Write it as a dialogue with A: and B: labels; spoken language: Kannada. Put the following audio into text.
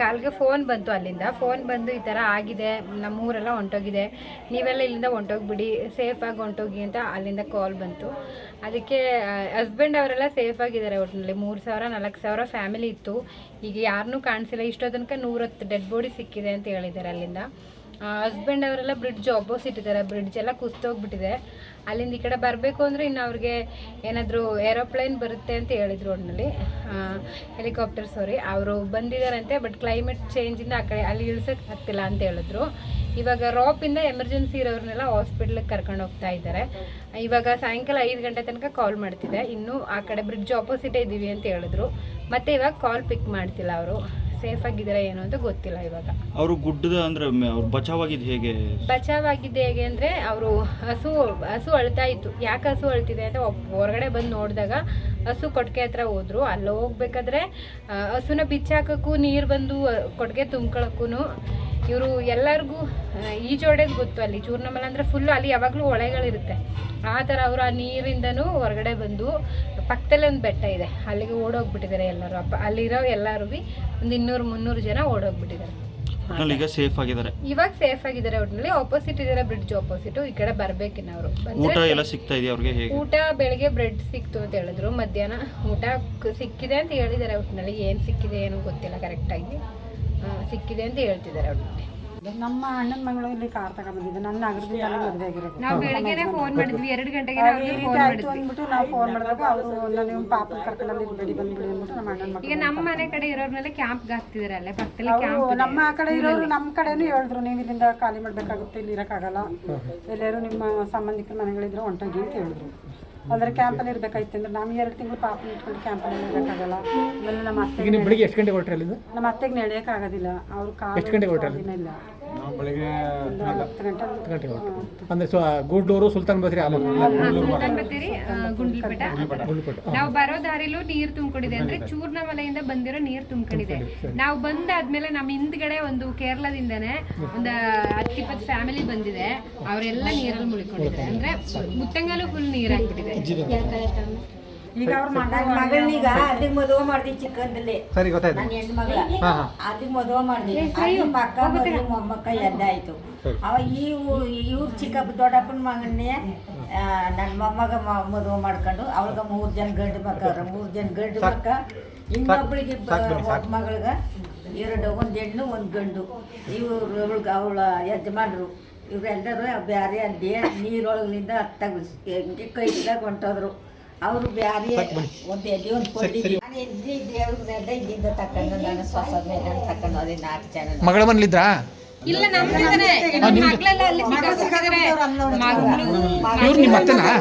A: ಕಾಲ್ಗೆ ಫೋನ್ ಬಂತು ಅಲ್ಲಿಂದ. ಫೋನ್ ಬಂದು ಈ ಥರ ಆಗಿದೆ, ನಮ್ಮೂರೆಲ್ಲ ಹೊಂಟೋಗಿದೆ. ನೀವೆಲ್ಲ ಇಲ್ಲಿಂದ ಹೊಂಟೋಗ್ಬಿಡಿ ಸೇಫಾಗಿ ಹೊಂಟೋಗಿ ಅಂತ ಅಲ್ಲಿಂದ ಕಾಲ್ ಬಂತು. ಅದಕ್ಕೆ ಹಸ್ಬೆಂಡ್ ಅವರೆಲ್ಲ ಸೇಫಾಗಿದ್ದಾರೆ ಒಟ್ಟಿನಲ್ಲಿ ಮೂರು ಸಾವಿರ, ನಾಲ್ಕು ಸಾವಿರ ಫ್ಯಾಮಿಲಿ ಇತ್ತು. ಈಗ ಯಾರನ್ನೂ ಕಾಣಿಸಿಲ್ಲ. ಇಷ್ಟೋ ತನಕ ನೂರತ್ತು ಡೆಡ್ ಬಾಡಿ ಸಿಕ್ಕಿದೆ ಅಂತ ಹೇಳಿದ್ದಾರೆ ಅಲ್ಲಿಂದ. ಹಸ್ಬೆಂಡ್ ಅವರೆಲ್ಲ ಬ್ರಿಡ್ಜ್ ಆಪೋಸಿಟ್ ಇದ್ದಾರೆ. ಬ್ರಿಡ್ಜ್ ಎಲ್ಲ ಕುಸ್ತೋಗ್ಬಿಟ್ಟಿದೆ ಅಲ್ಲಿಂದ ಈ ಕಡೆ ಬರಬೇಕು ಅಂದರೆ ಇನ್ನು ಅವ್ರಿಗೆ ಏನಾದರೂ ಏರೋಪ್ಲೇನ್ ಬರುತ್ತೆ ಅಂತ ಹೇಳಿದ್ರು ಒಟ್ಟಿನಲ್ಲಿ ಹೆಲಿಕಾಪ್ಟರ್ ಸಾರಿ ಅವರು ಬಂದಿದ್ದಾರಂತೆ ಬಟ್ ಕ್ಲೈಮೇಟ್ ಚೇಂಜಿಂದ ಆ ಕಡೆ ಅಲ್ಲಿ ಇಳ್ಸೋಕ್ಕೆ ಆಗ್ತಿಲ್ಲ ಅಂತ ಹೇಳಿದ್ರು. ಇವಾಗ ರಾಪಿಂದ ಎಮರ್ಜೆನ್ಸಿ ಇರೋರನ್ನೆಲ್ಲ ಹಾಸ್ಪಿಟ್ಲಿಗೆ ಕರ್ಕೊಂಡು ಹೋಗ್ತಾ ಇದ್ದಾರೆ. ಇವಾಗ ಸಾಯಂಕಾಲ ಐದು ಗಂಟೆ ತನಕ ಕಾಲ್ ಮಾಡ್ತಿದೆ. ಇನ್ನೂ ಆ ಕಡೆ ಬ್ರಿಡ್ಜ್ ಆಪೋಸಿಟೇ ಇದ್ದೀವಿ ಅಂತ ಹೇಳಿದ್ರು. ಮತ್ತೆ ಇವಾಗ ಕಾಲ್ ಪಿಕ್ ಮಾಡ್ತಿಲ್ಲ ಅವರು. ಸೇಫ್ ಆಗಿದ್ದಾರೆ ಏನು ಅಂತ ಗೊತ್ತಿಲ್ಲ ಇವಾಗ.
B: ಅವರು ಗುಡ್ಡದ ಅಂದ್ರೆ ಅವ್ರು ಬಚಾವಾಗಿದ್ದು ಹೇಗೆ?
A: ಬಚಾವಾಗಿದ್ದೆ ಹೇಗೆ ಅಂದ್ರೆ ಅವರು ಹಸು ಹಸು ಅಳ್ತಾ ಇತ್ತು. ಯಾಕೆ ಹಸು ಅಳ್ತಿದೆ ಅಂತ ಹೊರಗಡೆ ಬಂದು ನೋಡಿದಾಗ ಹಸು ಕೊಟ್ಟಿಗೆ ಹತ್ರ ಹೋದ್ರು. ಅಲ್ಲಿ ಹೋಗ್ಬೇಕಾದ್ರೆ ಹಸುನ ಬಿಚ್ಚಾಕಕ್ಕೂ ನೀರು ಬಂದು ಕೊಟ್ಟಿಗೆ ತುಂಬ್ಕೊಳಕ್ಕೂ ಇವರು ಎಲ್ಲರಿಗೂ ಈಜೋಡೋದು ಗೊತ್ತು ಅಲ್ಲಿ. ಚೂರ್ನಮಲ ಅಂದರೆ ಫುಲ್ಲು ಅಲ್ಲಿ ಯಾವಾಗಲೂ ಹೊಳೆಗಳಿರುತ್ತೆ. ಆ ಥರ ಅವರು ಆ ನೀರಿಂದನೂ ಹೊರಗಡೆ ಬಂದು ಪಕ್ಕದಲ್ಲೇ ಒಂದು ಬೆಟ್ಟ ಇದೆ. ಅಲ್ಲಿಗೆ ಓಡೋಗ್ಬಿಟ್ಟಿದ್ದಾರೆ ಎಲ್ಲರೂ. ಅಪ್ಪ ಅಲ್ಲಿರೋ ಎಲ್ಲರೂ ಒಂದು ಇನ್ನೂರು ಮುನ್ನೂರು ಜನ ಓಡೋಗ್ಬಿಟ್ಟಿದ್ದಾರೆ
B: ಈಗ ಸೇಫ್ ಆಗಿದ್ದಾರೆ.
A: ಇವಾಗ ಸೇಫ್ ಆಗಿದ್ದಾರೆ ಒಟ್ಟಿನಲ್ಲಿ ಆಪೋಸಿಟ್ ಇದ್ದಾರೆ ಬ್ರಿಡ್ಜ್ ಆಪೋಸಿಟ್ ಈ ಕಡೆ ಬರ್ಬೇಕಿನ್ನ ಅವರು.
B: ಊಟ ಎಲ್ಲ ಸಿಗ್ತಾ ಇದೆಯಾ ಅವ್ರಿಗೆ ಹೇಗೆ?
A: ಊಟ ಬೆಳಗ್ಗೆ ಬ್ರೆಡ್ ಸಿಕ್ತು ಅಂತ ಹೇಳಿದ್ರು. ಮಧ್ಯಾಹ್ನ ಊಟ ಸಿಕ್ಕಿದೆ ಅಂತ ಹೇಳಿದ್ದಾರೆ ಒಟ್ಟಿನಲ್ಲಿ ಏನು ಸಿಕ್ಕಿದೆ ಏನು ಗೊತ್ತಿಲ್ಲ ಕರೆಕ್ಟಾಗಿ ಸಿಕ್ಕಿದೆ ಅಂತ ಹೇಳ್ತಿದ್ದಾರೆ ಅವ್ರಿಗೆ
C: ನಮ್ಮ ಅಣ್ಣನ ಮಗಳು ಇಲ್ಲಿ ಕಾರ್ ತಗೊಂಡ್ಬಂದಿದ್ದೆ ನನ್ನ ನಗರದಿಂದ ಮದುವೆ ಆಗಿರೋದು.
A: ನಾವು ಬೆಳಗ್ಗೆನೆ ಫೋನ್ ಮಾಡಿದ್ವಿ. ಎರಡು ಗಂಟೆಗೆ
C: ಫೋನ್ ಮಾಡಿದ್ವಿ. ಅಂದ್ಬಿಟ್ಟು ನಾವು ಫೋನ್ ಮಾಡಿದಾಗ ಅವರು ನಾನು ಪಾಪ ಕರ್ಕೊಂಡು ಅಲ್ಲಿ ಬಿಡಿ ಬಂದ್ಬಿಡಿ ಅಂದ್ಬಿಟ್ಟು ನಮ್ಮ ಅಣ್ಣನ ಮಗಳು
A: ಈಗ ನಮ್ಮ ಮನೆ ಕಡೆ ಇರೋರ್ನೆಲ್ಲ ಕ್ಯಾಂಪ್ಗೆ ಹಾಕ್ತಿದಾರೆ ಅಲ್ಲೇ? ಪಕ್ಕದಲ್ಲಿ
C: ಕ್ಯಾಂಪ್ ನಮ್ಮ ಆ ಕಡೆ ಇರೋರು ನಮ್ಮ ಕಡೆನೂ ಹೇಳಿದ್ರು ನೀವು ಇಲ್ಲಿಂದ ಖಾಲಿ ಮಾಡಬೇಕಾಗುತ್ತೆ ಇಲ್ಲಿ ಇರೋಕ್ಕಾಗಲ್ಲ. ಎಲ್ಲರೂ ನಿಮ್ಮ ಸಂಬಂಧಿಕರ ಮನೆಗಳಿದ್ರೆ ಹೊಂಟೋಗಿ ಅಂತ ಹೇಳಿದ್ರು. ಅಂದ್ರೆ ಕ್ಯಾಂಪಲ್ಲಿ ಇರ್ಬೇಕಾಯ್ತು ಅಂದ್ರೆ ನಾವು ಎರಡು ತಿಂಗಳು ಪಾಪ ಇಟ್ಕೊಂಡು ಕ್ಯಾಂಪಲ್ಲಿ ಇರಬೇಕಾಗಲ್ಲ. ಆಮೇಲೆ ನಮ್ಮ ಅತ್ತೆ
D: ನೀವು ಬೆಳಿಗ್ಗೆ ಎಷ್ಟು ಗಂಟೆಗೆ ಹೊರಟ್ರಿ ಅಲ್ಲಿಂದ?
C: ನಮ್ಮ ಅತ್ತೆಗೆ ನಡೆಯೋಕ್ಕಾಗೋದಿಲ್ಲ ಅವ್ರು ಕಾಲು
D: ಗಂಟೆಗೆ ಹೊರಟ್ರಿ
C: ಇಲ್ಲ.
D: ಬೆಳಿಗ್ಗೆ
C: ಒಂದು ಹತ್ತು ಗಂಟೆ
D: ಹತ್ತು ಗಂಟೆಗೆ ಹೊರಟ್ರಿ ಅಂದರೆ ಸೊ ಗೂಡ್ಲೂರು ಸುಲ್ತಾನ್
A: ನಾವು ಬರೋ ದಾರಿಲೂ ನೀರ್ ತುಂಬಿಕೊಂಡಿದೆ ಅಂದ್ರೆ ಚೂರ್ಣ ವಲಯಿಂದ ಬಂದಿರೋ ನೀರ್ ತುಂಬಿಕೊಂಡಿದೆ. ನಾವು ಬಂದಾದ್ಮೇಲೆ ನಮ್ಮ ಹಿಂದ್ಗಡೆ ಒಂದು ಕೇರಳದಿಂದನೇ ಒಂದು ಹತ್ತಿಪ್ಪತ್ತು ಫ್ಯಾಮಿಲಿ ಬಂದಿದೆ. ಅವರೆಲ್ಲ ನೀರಲ್ಲಿ ಮುಳ್ಕೊಂಡಿದ್ದಾರೆ ಅಂದ್ರೆ ಮುತ್ತಂಗಲು ಫುಲ್ ನೀರ್ ಹಾಕ್ಬಿಟ್ಟಿದೆ
C: ಈಗ ಅವ್ರ ಮಗ
E: ಮಗಳನ್ನೀಗ ಅದಕ್ಕೆ ಮದುವೆ ಮಾಡ್ದಿ ಚಿಕ್ಕಂದಲ್ಲಿ
D: ಸರಿ ಗೊತ್ತಾಯ್ತು.
E: ನನ್ನ ಹೆಣ್ಣು ಮಗಳ.
D: ಹಾಂ ಹಾಂ.
E: ಅದಕ್ಕೆ ಮದುವೆ ಮದುವೆ ಮೊಮ್ಮಕ್ಕ ಎಲ್ಲ ಆಯ್ತು. ಅವ ಈ ಇವ್ರ ಚಿಕ್ಕಪ್ಪ ದೊಡ್ಡಪ್ಪನ ಮಗನ್ನೇ ನನ್ನ ಮೊಮ್ಮಗ ಮ- ಮದುವೆ ಮಾಡ್ಕೊಂಡು ಅವ್ರಗ ಮೂರು ಜನ ಗಂಡು ಮಕ್ಕ ಮೂರ್ ಜನ ಗಂಡು ಮಕ್ಕ ಇನ್ನೊಬ್ಳಿಗೆ ಒಬ್ಬ ಮಗಳಿಗೆ ಎರಡು ಒಂದ್ ಹೆಣ್ಣು ಒಂದು ಗಂಡು. ಇವ್ರು ಅವಳಿಗೆ ಅವಳ ಯಜಮಾನರು. ಇವರೆಲ್ಲರೂ ಬ್ಯಾರೆ ಅಲ್ಲಿ ನೀರೊಳಗಿನಿಂದ ಹತ್ತಾಗ ಕೈ ಕೈದಾಗ ಹೊಂಟೋದ್ರು. ಅವರು ಬ್ಯಾರೆ ಒಂದು ಎಲ್ಲಿ ಒಂದು ಕೊಟ್ಟಿದ್ವಿ ನಾನು ಎದ್ದಿ ದೇವ್ರನ್ನೆಲ್ಲ ಇಲ್ಲಿಂದ ತಕೊಂಡು ನಾನು ಸ್ವಸ ಮೇಲೆ ತಕೊಂಡು ಅದೇ ನಾಲ್ಕು ಜನ
D: ಮಗಳ ಮನೇಲಿದ್ರಾ
A: ಇಲ್ಲ ನಮ್ಮ ಮಗಳೆಲ್ಲ ಅಲ್ಲಿ ಮಗಳು ಮಗಳು
D: ಇವ್ರು ಮಗಳು ಅತ್ತೆನಾ?